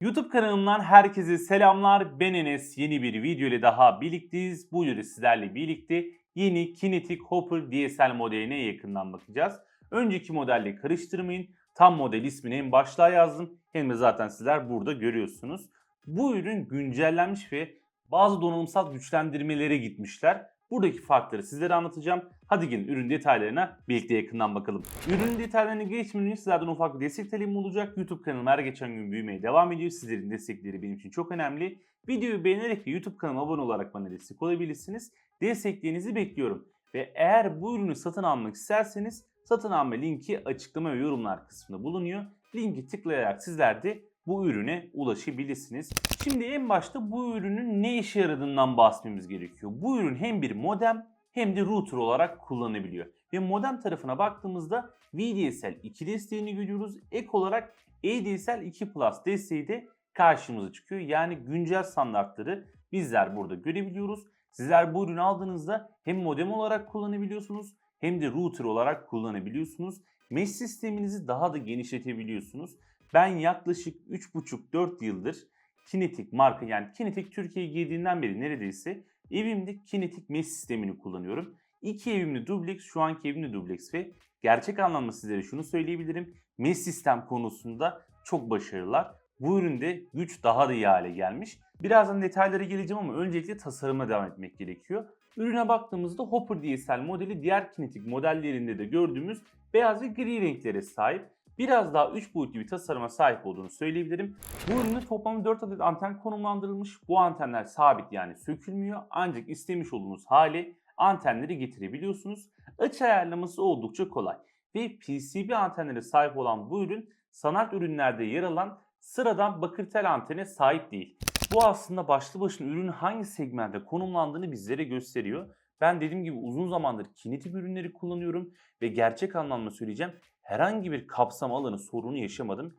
YouTube kanalımdan herkese selamlar. Ben Enes. Yeni bir video ile daha birlikteyiz. Bu videoda sizlerle birlikte yeni Kinetic Hopper DSL modeline yakından bakacağız. Önceki modelle karıştırmayın. Tam model ismini hem başlığa yazdım hem de zaten sizler burada görüyorsunuz. Bu ürün güncellenmiş ve bazı donanımsal güçlendirmelere gitmişler. Buradaki farkları sizlere anlatacağım. Hadi gelin ürün detaylarına birlikte yakından bakalım. Ürün detaylarına geçmeden önce sizlerden ufak bir destek talebim olacak. YouTube kanalım her geçen gün büyümeye devam ediyor. Sizlerin destekleri benim için çok önemli. Videoyu beğenerek ve YouTube kanalıma abone olarak bana destek olabilirsiniz. Desteklerinizi bekliyorum. Ve eğer bu ürünü satın almak isterseniz satın alma linki açıklama ve yorumlar kısmında bulunuyor. Linki tıklayarak sizler de bu ürüne ulaşabilirsiniz. Şimdi en başta bu ürünün ne işe yaradığından bahsetmemiz gerekiyor. Bu ürün hem bir modem hem de router olarak kullanılabiliyor. Ve modem tarafına baktığımızda VDSL 2 desteğini görüyoruz. Ek olarak ADSL 2 Plus desteği de karşımıza çıkıyor. Yani güncel standartları bizler burada görebiliyoruz. Sizler bu ürünü aldığınızda hem modem olarak kullanabiliyorsunuz hem de router olarak kullanabiliyorsunuz. Mesh sisteminizi daha da genişletebiliyorsunuz. Ben yaklaşık 3,5-4 yıldır Kinetic marka yani Kinetic Türkiye'ye girdiğinden beri neredeyse evimde Kinetic Mesh sistemini kullanıyorum. İki evimde dubleks, şu anki evimde dubleks ve gerçek anlamda sizlere şunu söyleyebilirim. Mesh sistem konusunda çok başarılılar. Bu üründe güç daha da iyi hale gelmiş. Birazdan detaylara geleceğim ama öncelikle tasarıma devam etmek gerekiyor. Ürüne baktığımızda Hopper DSL modeli diğer Kinetic modellerinde de gördüğümüz beyaz ve gri renklere sahip. Biraz daha 3 boyutlu bir tasarıma sahip olduğunu söyleyebilirim. Bu üründe toplam 4 adet anten konumlandırılmış. Bu antenler sabit yani sökülmüyor. Ancak istemiş olduğunuz hale antenleri getirebiliyorsunuz. Açı ayarlaması oldukça kolay. Ve PCB antenlere sahip olan bu ürün sanat ürünlerde yer alan sıradan bakır tel antene sahip değil. Bu aslında başlı başına ürünün hangi segmente konumlandığını bizlere gösteriyor. Ben dediğim gibi uzun zamandır kinetik ürünleri kullanıyorum ve gerçek anlamda söyleyeceğim herhangi bir kapsam alanı sorunu yaşamadım.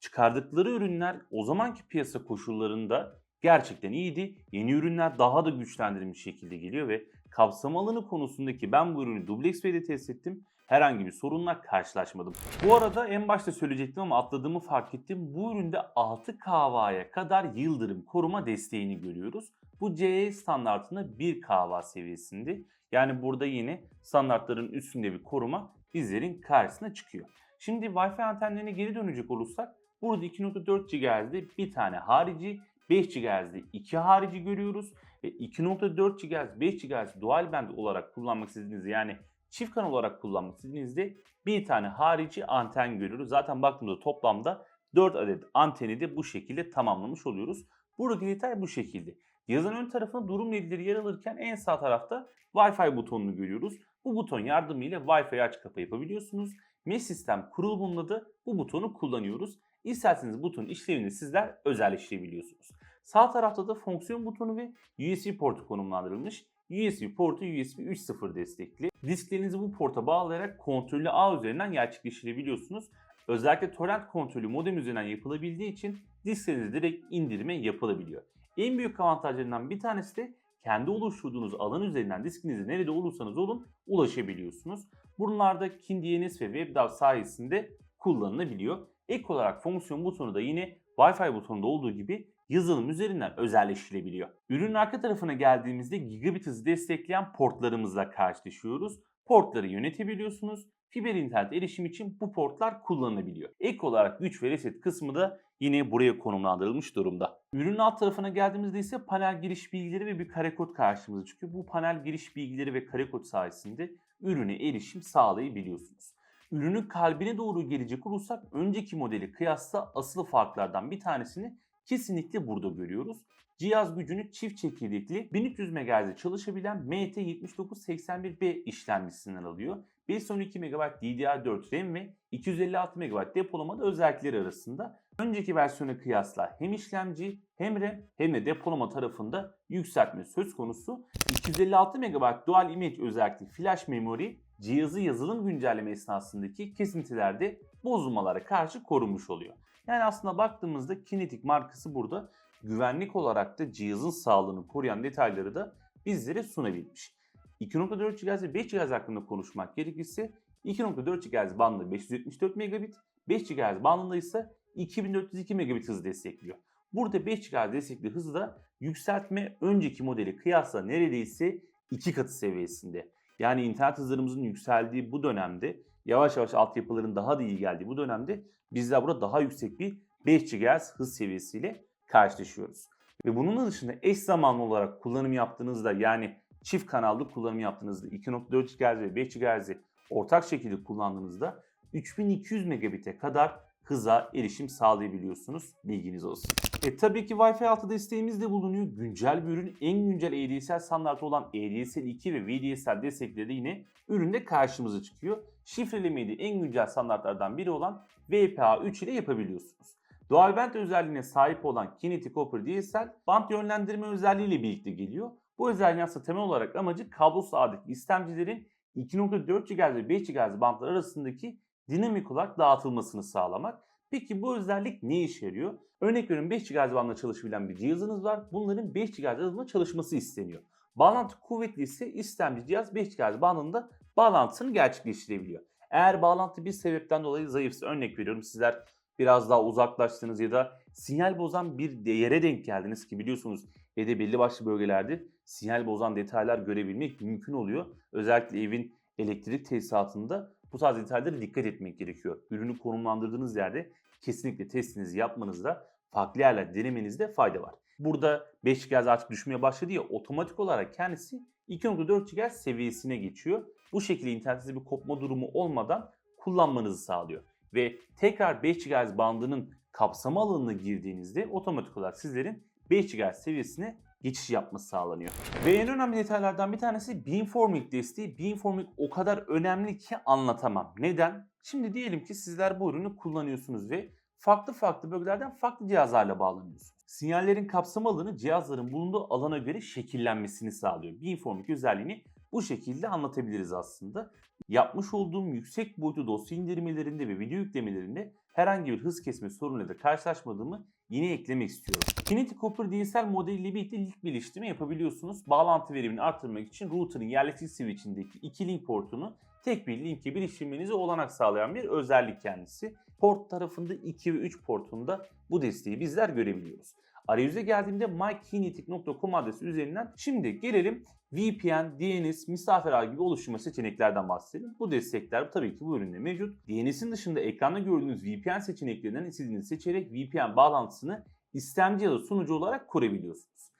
Çıkardıkları ürünler o zamanki piyasa koşullarında gerçekten iyiydi. Yeni ürünler daha da güçlendirilmiş şekilde geliyor ve kapsam alanı konusundaki ben bu ürünü Dublex B'de test ettim. Herhangi bir sorunla karşılaşmadım. Bu arada en başta söyleyecektim ama atladığımı fark ettim. Bu üründe 6 kV'ya kadar yıldırım koruma desteğini görüyoruz. Bu CE standartında 1 kV seviyesinde. Yani burada yine standartların üstünde bir koruma bizlerin karşısına çıkıyor. Şimdi Wi-Fi antenlerine geri dönecek olursak burada 2.4 GHz'de bir tane harici, 5 GHz'de 2 harici görüyoruz ve 2.4 GHz, 5 GHz dual band olarak kullanmak istediğinizde yani çift kanal olarak kullanmak istediğinizde bir tane harici anten görüyoruz. Zaten baktığımızda toplamda 4 adet anteni de bu şekilde tamamlamış oluyoruz. Buradaki detay bu şekilde. Yazın ön tarafında durum ledileri yer alırken en sağ tarafta Wi-Fi butonunu görüyoruz. Bu buton yardımıyla Wi-Fi aç kapa yapabiliyorsunuz. Mesh sistem kurulumunla da bu butonu kullanıyoruz. İsterseniz butonun işlevini sizler özelleştirebiliyorsunuz. Sağ tarafta da fonksiyon butonu ve USB portu konumlandırılmış. USB portu USB 3.0 destekli. Disklerinizi bu porta bağlayarak kontrollü ağ üzerinden gerçekleştirebiliyorsunuz. Özellikle torrent kontrolü modem üzerinden yapılabildiği için disklerinizi direkt indirme yapılabiliyor. En büyük avantajlarından bir tanesi de kendi oluşturduğunuz alan üzerinden diskinizi nerede olursanız olun ulaşabiliyorsunuz. Bunlar KIN DNS ve WebDAV sayesinde kullanılabiliyor. Ek olarak fonksiyon butonu da yine Wi-Fi butonunda olduğu gibi yazılım üzerinden özelleştirilebiliyor. Ürünün arka tarafına geldiğimizde gigabit hızı destekleyen portlarımızla karşılaşıyoruz. Portları yönetebiliyorsunuz. Fiber internet erişim için bu portlar kullanılabiliyor. Ek olarak güç ve reset kısmı da yine buraya konumlandırılmış durumda. Ürünün alt tarafına geldiğimizde ise panel giriş bilgileri ve bir karekod karşımıza çıkıyor. Bu panel giriş bilgileri ve karekod sayesinde ürüne erişim sağlayabiliyorsunuz. Ürünün kalbine doğru gelecek olursak önceki modeli kıyasla asıl farklardan bir tanesini kesinlikle burada görüyoruz. Cihaz gücünü çift çekirdekli 1300 MHz'de çalışabilen MT7981B işlemcisinden alıyor. 512 MB DDR4 RAM ve 256 MB depolama da özellikleri arasında. Önceki versiyona kıyasla hem işlemci hem RAM hem de depolama tarafında yükseltme söz konusu. 256 MB Dual Image özellikli flash memory cihazı yazılım güncelleme esnasındaki kesintilerde bozulmalara karşı korunmuş oluyor. Yani aslında baktığımızda Kinetic markası burada güvenlik olarak da cihazın sağlığını koruyan detayları da bizlere sunabilmiş. 2.4 GHz ve 5 GHz hakkında konuşmak gerekirse 2.4 GHz bandında 574 megabit, 5 GHz bandında ise 2402 megabit hız destekliyor. Burada 5 GHz destekli hızı da yükseltme önceki modeli kıyasla neredeyse 2 katı seviyesinde. Yani internet hızlarımızın yükseldiği bu dönemde yavaş yavaş altyapıların daha da iyi geldiği bu dönemde bizler burada daha yüksek bir 5 GHz hız seviyesiyle karşılaşıyoruz. Ve bunun dışında eş zamanlı olarak kullanım yaptığınızda yani çift kanallı kullanım yaptığınızda 2.4 GHz ve 5 GHz'i ortak şekilde kullandığınızda 3200 megabit'e kadar hıza erişim sağlayabiliyorsunuz. Bilginiz olsun. E tabii ki Wi-Fi 6 desteğimiz de bulunuyor. Güncel bir ürün. En güncel ADSL standartı olan ADSL 2 ve VDSL destekleri de yine üründe karşımıza çıkıyor. Şifrelemeyi de en güncel standartlardan biri olan WPA3 ile yapabiliyorsunuz. Dual band özelliğine sahip olan Kinetic Copper DSL band yönlendirme özelliğiyle birlikte geliyor. Bu özelliğin aslında temel olarak amacı kablosuz ağdaki istemcilerin 2.4 GHz ve 5 GHz bantlar arasındaki dinamik olarak dağıtılmasını sağlamak. Peki bu özellik ne işe yarıyor? Örnek veriyorum 5 GHz bandla çalışabilen bir cihazınız var. Bunların 5 GHz hızında çalışması isteniyor. Bağlantı kuvvetli ise istemci cihaz 5 GHz bandında bağlantısını gerçekleştirebiliyor. Eğer bağlantı bir sebepten dolayı zayıfsa örnek veriyorum sizler biraz daha uzaklaştınız ya da sinyal bozan bir yere denk geldiniz ki biliyorsunuz evde belli başlı bölgelerde sinyal bozan detaylar görebilmek mümkün oluyor. Özellikle evin elektrik tesisatında bu tarz detaylara dikkat etmek gerekiyor. Ürünü konumlandırdığınız yerde kesinlikle testinizi yapmanızda farklı yerler denemenizde fayda var. Burada 5 GHz artık düşmeye başladı ya otomatik olarak kendisi 2.4 GHz seviyesine geçiyor. Bu şekilde internetinizde bir kopma durumu olmadan kullanmanızı sağlıyor. Ve tekrar 5 GHz bandının kapsama alanına girdiğinizde otomatik olarak sizlerin 5 GHz seviyesine geçiş yapması sağlanıyor. Ve en önemli detaylardan bir tanesi beamforming desteği. Beamforming o kadar önemli ki anlatamam. Neden? Şimdi diyelim ki sizler bu ürünü kullanıyorsunuz ve farklı farklı bölgelerden farklı cihazlarla bağlanıyorsunuz. Sinyallerin kapsama alanı cihazların bulunduğu alana göre şekillenmesini sağlıyor. Beamforming özelliğini bu şekilde anlatabiliriz aslında. Yapmış olduğum yüksek boyutlu dosya indirmelerinde ve video yüklemelerinde herhangi bir hız kesme sorunuyla karşılaşmadığımı yine eklemek istiyorum. Kinetic Copper DSL modeliyle birlikte link birleştirme yapabiliyorsunuz. Bağlantı verimini artırmak için router'ın yerleşik switch'indeki iki link portunu tek bir linke birleştirmenize olanak sağlayan bir özellik kendisi. Port tarafında 2 ve 3 portunda bu desteği bizler görebiliyoruz. Arayüze geldiğimde mykinetic.com adresi üzerinden şimdi gelelim VPN, DNS, misafir ağ gibi oluşturma seçeneklerden bahsedelim. Bu destekler tabii ki bu üründe mevcut. DNS'in dışında ekranda gördüğünüz VPN seçeneklerinden istediğinizi seçerek VPN bağlantısını istemci ya da sunucu olarak kurabiliyorsunuz.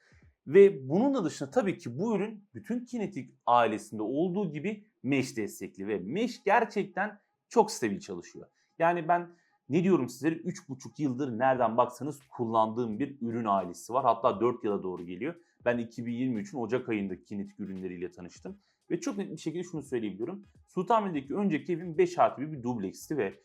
Ve bunun da dışında tabii ki bu ürün bütün Kinetic ailesinde olduğu gibi Mesh destekli ve Mesh gerçekten çok stabil çalışıyor. Yani ben ne diyorum sizlere 3,5 yıldır nereden baksanız kullandığım bir ürün ailesi var. Hatta 4 yıla doğru geliyor. Ben 2023'ün Ocak ayında kinetik ürünleriyle tanıştım. Ve çok net bir şekilde şunu söyleyebiliyorum. Sultanbeyli'deki önceki evim 5 artı 1 bir dubleksti ve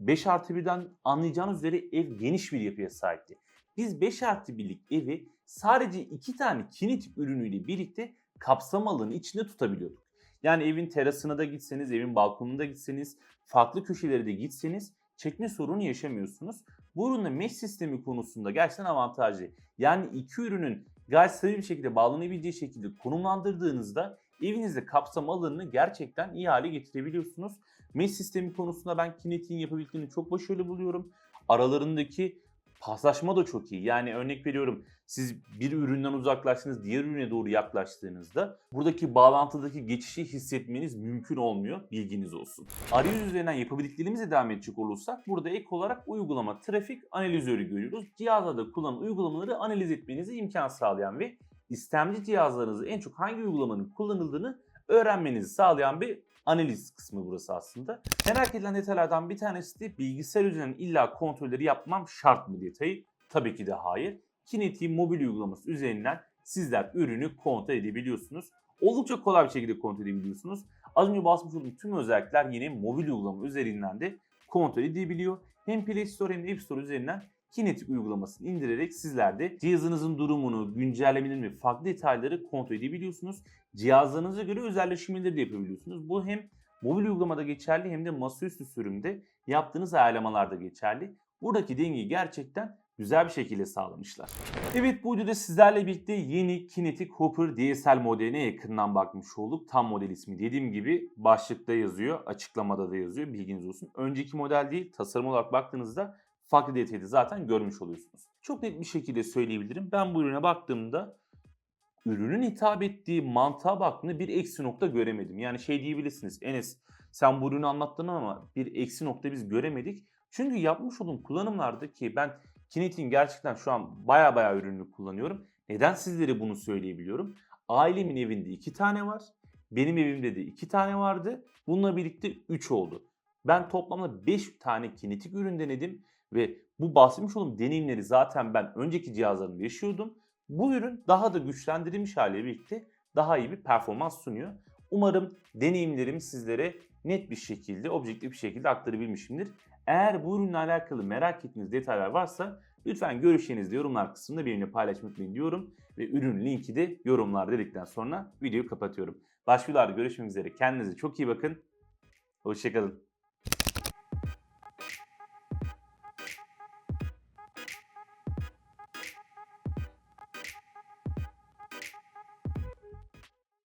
5 artı 1'den anlayacağınız üzere ev geniş bir yapıya sahipti. Biz 5 artı 1'lik evi sadece 2 tane kinetik ürünüyle birlikte kapsam alanı içinde tutabiliyorduk. Yani evin terasına da gitseniz, evin balkonuna da gitseniz, farklı köşelere de gitseniz çekme sorunu yaşamıyorsunuz. Bu ürünün mesh sistemi konusunda gerçekten avantajlı. Yani iki ürünün gayet stabil bir şekilde bağlanabileceği şekilde konumlandırdığınızda evinizde kapsam alanını gerçekten iyi hale getirebiliyorsunuz. Mesh sistemi konusunda ben Kinetic'in yapabildiklerini çok başarılı buluyorum. Aralarındaki paslaşma da çok iyi. Yani örnek veriyorum siz bir üründen uzaklaştınız diğer ürüne doğru yaklaştığınızda buradaki bağlantıdaki geçişi hissetmeniz mümkün olmuyor. Bilginiz olsun. Arayüz üzerinden yapabildiklerimize devam edecek olursak burada ek olarak uygulama trafik analizörü görüyoruz. Cihazlarda kullanılan uygulamaları analiz etmenize imkan sağlayan ve istemci cihazlarınızda en çok hangi uygulamanın kullanıldığını öğrenmenizi sağlayan bir analiz kısmı burası aslında. Merak edilen detaylardan bir tanesi de bilgisayar üzerinden illa kontrolleri yapmam şart mı detayı? Tabii ki de hayır. Kinetic mobil uygulaması üzerinden sizler ürünü kontrol edebiliyorsunuz. Oldukça kolay bir şekilde kontrol edebiliyorsunuz. Az önce bahsetmiş olduğum tüm özellikler yine mobil uygulama üzerinden de kontrol edebiliyor. Hem Play Store hem de App Store üzerinden Kinetic uygulamasını indirerek sizler de cihazınızın durumunu, güncellemelerini ve farklı detayları kontrol edebiliyorsunuz. Cihazlarınıza göre özelleştirmeleri de yapabiliyorsunuz. Bu hem mobil uygulamada geçerli hem de masaüstü sürümde yaptığınız ayarlamalarda geçerli. Buradaki dengeyi gerçekten güzel bir şekilde sağlamışlar. Evet bu videoda sizlerle birlikte yeni Kinetic Hopper DSL modeline yakından bakmış olduk. Tam model ismi dediğim gibi başlıkta yazıyor, açıklamada da yazıyor bilginiz olsun. Önceki model değil tasarım olarak baktığınızda farklı detayı da zaten görmüş oluyorsunuz. Çok net bir şekilde söyleyebilirim. Ben bu ürüne baktığımda ürünün hitap ettiği mantığa baktığımda bir eksi nokta göremedim. Yani şey diyebilirsiniz Enes sen bu ürünü anlattın ama bir eksi nokta biz göremedik. Çünkü yapmış olduğum kullanımlarda ki ben Kinetic'in gerçekten şu an baya baya ürününü kullanıyorum. Neden sizlere bunu söyleyebiliyorum? Ailemin evinde iki tane var. Benim evimde de iki tane vardı. Bununla birlikte 3 oldu. Ben toplamda 5 tane kinetik ürün denedim ve bu bahsetmiş olduğum deneyimleri zaten ben önceki cihazlarımda yaşıyordum. Bu ürün daha da güçlendirilmiş haliyle birlikte daha iyi bir performans sunuyor. Umarım deneyimlerimi sizlere net bir şekilde, objektif bir şekilde aktarabilmişimdir. Eğer bu ürünle alakalı merak ettiğiniz detaylar varsa lütfen görüşlerinizi yorumlar kısmında benimle paylaşmayı unutmayın diyorum. Ve ürün linki de yorumlar dedikten sonra videoyu kapatıyorum. Başka videolarda görüşmek üzere. Kendinize çok iyi bakın. Hoşçakalın.